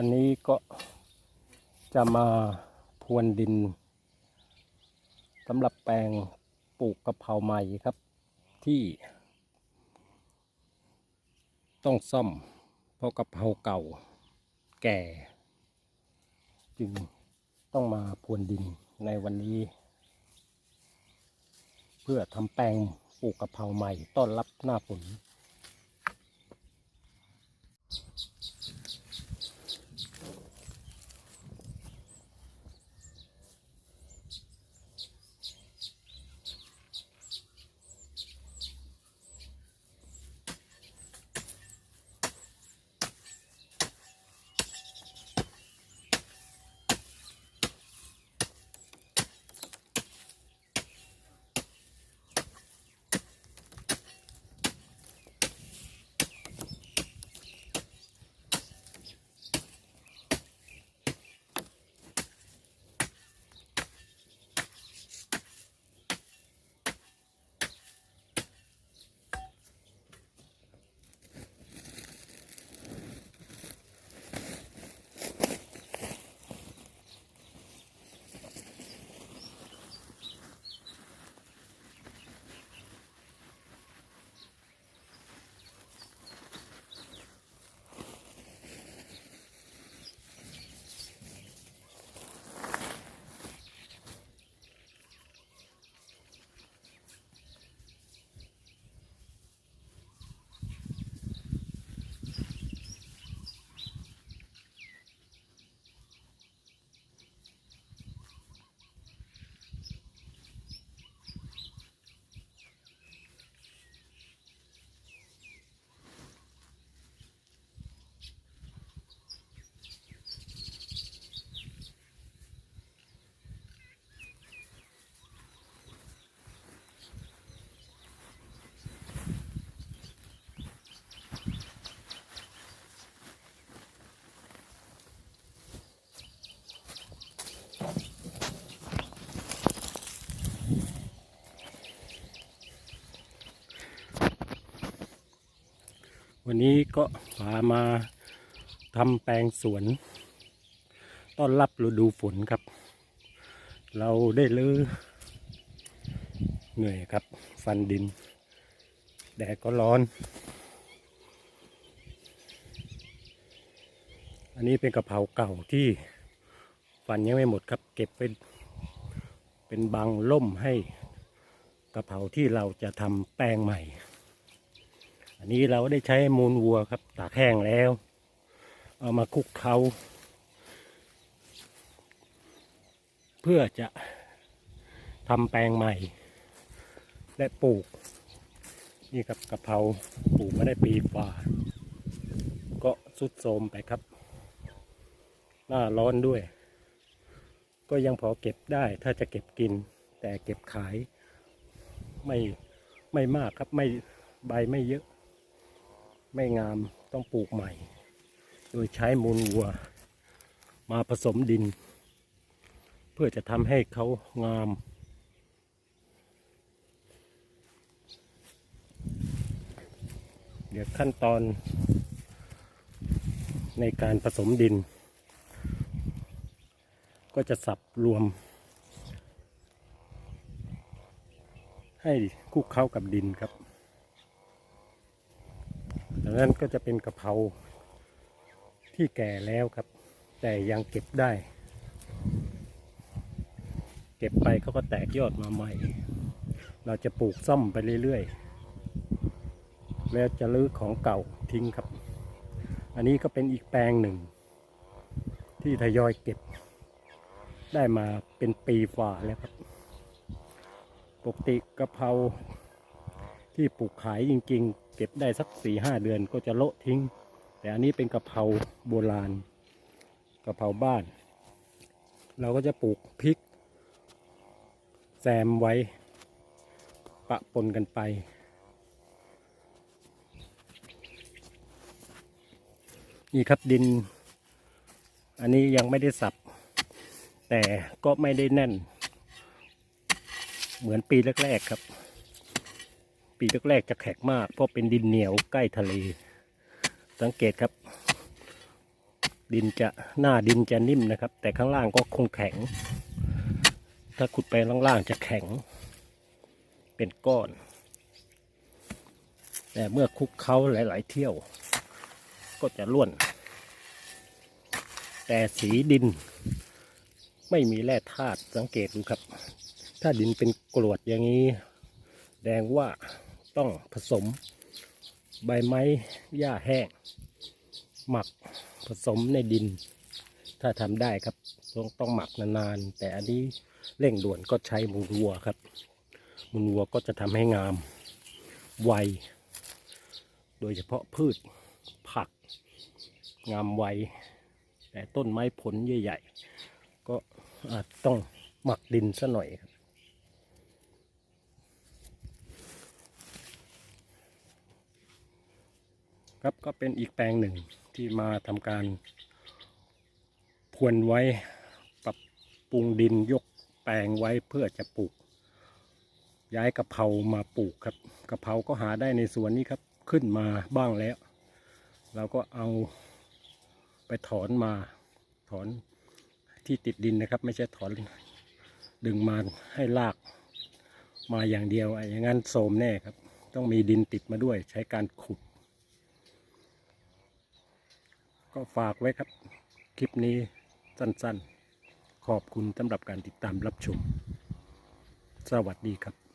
วันนี้ก็จะมาพรวนดินสำหรับแปลงปลูกกะเพราใหม่ครับ ที่ ต้องซ่อม เพราะกะเพราเก่าแก่ จึงต้องมาพรวนดินในวันนี้ เพื่อทำแปลงปลูกกะเพราใหม่ต้อนรับหน้าฝน วันนี้ก็พามาทำแปลงสวน ต้อนรับฤดูฝนครับ เราได้ลือเหนื่อยครับ ฟันดิน แดดก็ร้อน อันนี้เป็นกระเพราเก่าที่ฟันยังไม่หมดครับ เก็บไว้เป็นบังล่มให้กระเพราที่เราจะทำแปลงใหม่ อันนี้เราได้ใช้มูลวัวครับ ตากแห้งแล้ว เอามาคุกเคล้าเพื่อจะทำแปลงใหม่ และปลูก นี่ครับกะเพราปลูกมาได้ปีกว่า ก็สุดโทรมไปครับ หน้าร้อนด้วย ก็ยังพอเก็บได้ถ้าจะเก็บกิน แต่เก็บขายไม่ไม่มากครับไม่ใบไม่เยอะ ไม่งามต้องปลูกใหม่ โดยใช้มูลวัว มาผสมดิน เพื่อจะทำให้เขางาม เดี๋ยวขั้นตอนในการผสมดิน ก็จะสับรวม ให้คลุกเข้ากับดินครับังนั้นก็จะเป็นกะเพราที่แก่แล้วครับ แต่ยังเก็บได้ เก็บไปเขาก็แตกยอดมาใหม่ เราจะปลูกซ่อมไปเรื่อยๆ แล้วจะลื้อของเก่าทิ้งครับ อันนี้ก็เป็นอีกแปลงหนึ่ง ที่ทยอยเก็บ ได้มาเป็นปีฝ่าแล้วครับ ปกติกะเพรา ที่ปลูกขายจริง ๆ เก็บได้สักสี่ห้าเดือนก็จะโละทิ้ง แต่อันนี้เป็นกะเพราโบราณกะเพราบ้าน เราก็จะปลูกพริก แซมไว้ ปะปนกันไปนี่ครับดิน อันนี้ยังไม่ได้สับ แต่ก็ไม่ได้แน่น เหมือนปีแรก ๆ ครับ ปีแรกๆจะแข็งมาก เพราะเป็นดินเหนียวใกล้ทะเล สังเกตครับ ดินจะหน้าดินจะนิ่มนะครับ แต่ข้างล่างก็คงแข็ง ถ้าขุดไปล่างๆจะแข็ง เป็นก้อน แต่เมื่อคลุกเขาหลาย ๆ เที่ยว ก็จะล้วน แต่สีดินไม่มีแร่ธาตุสังเกตดูครับ ถ้าดินเป็นกรวดอย่างนี้ แดงว่า ต้องผสมใบไม้หญ้าแห้งหมักผสมในดิน ถ้าทำได้ครับต้องต้องหมักนานๆ แต่อันนี้เร่งด่วนก็ใช้มูลวัวครับ มูลวัวก็จะทำให้งามไว โดยเฉพาะพืชผัก งามไว แต่ต้นไม้ผลใหญ่ ๆ ก็อาจต้องหมักดินซะหน่อยครับ ครับก็เป็นอีกแปลงหนึ่งที่มาทำการพรวนไว้ปรับปรุงดินยกแปลงไว้เพื่อจะปลูก ย้ายกะเพรามาปลูกครับกะเพราก็หาได้ในสวนนี้ครับขึ้นมาบ้างแล้ว เราก็เอาไปถอนมาถอนที่ติดดินนะครับ ไม่ใช่ถอนดึงมาให้ลากมาอย่างเดียวอะอย่างนั้นโสมแน่ครับ ต้องมีดินติดมาด้วยใช้การขุด ก็ฝากไว้ครับ คลิปนี้สั้นๆ ขอบคุณสำหรับการติดตามรับชม สวัสดีครับ